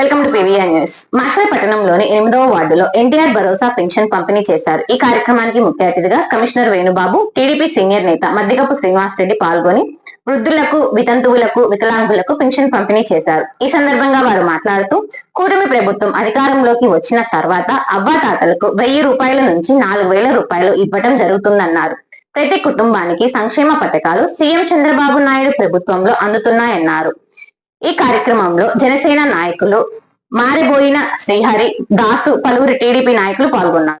Welcome to PVR news. Macherla పట్టణంలోని ఎనిమిదవ వార్డులో ఎన్టీఆర్ భరోసా పెన్షన్ పంపిణీ చేశారు. ఈ కార్యక్రమానికి ముఖ్య అతిథిగా కమిషనర్ వేణుబాబు టీడీపీ సీనియర్ నేత మద్దిగపు శ్రీనివాస్ రెడ్డి పాల్గొని వృద్ధులకు వితంతువులకు వికలాంగులకు పెన్షన్ పంపిణీ చేశారు. ఈ సందర్భంగా వారు మాట్లాడుతూ కూటమి ప్రభుత్వం అధికారంలోకి వచ్చిన తర్వాత అవ్వాతాతలకు వెయ్యి రూపాయల నుంచి నాలుగు వేల రూపాయలు ఇవ్వటం జరుగుతుందన్నారు. ప్రతి కుటుంబానికి సంక్షేమ పథకాలు సీఎం చంద్రబాబు నాయుడు ప్రభుత్వంలో అందుతున్నాయన్నారు. ఈ కార్యక్రమంలో జనసేన నాయకులు మారిబోయిన శ్రీహరి దాసు పలువురు టీడీపీ నాయకులు పాల్గొన్నారు.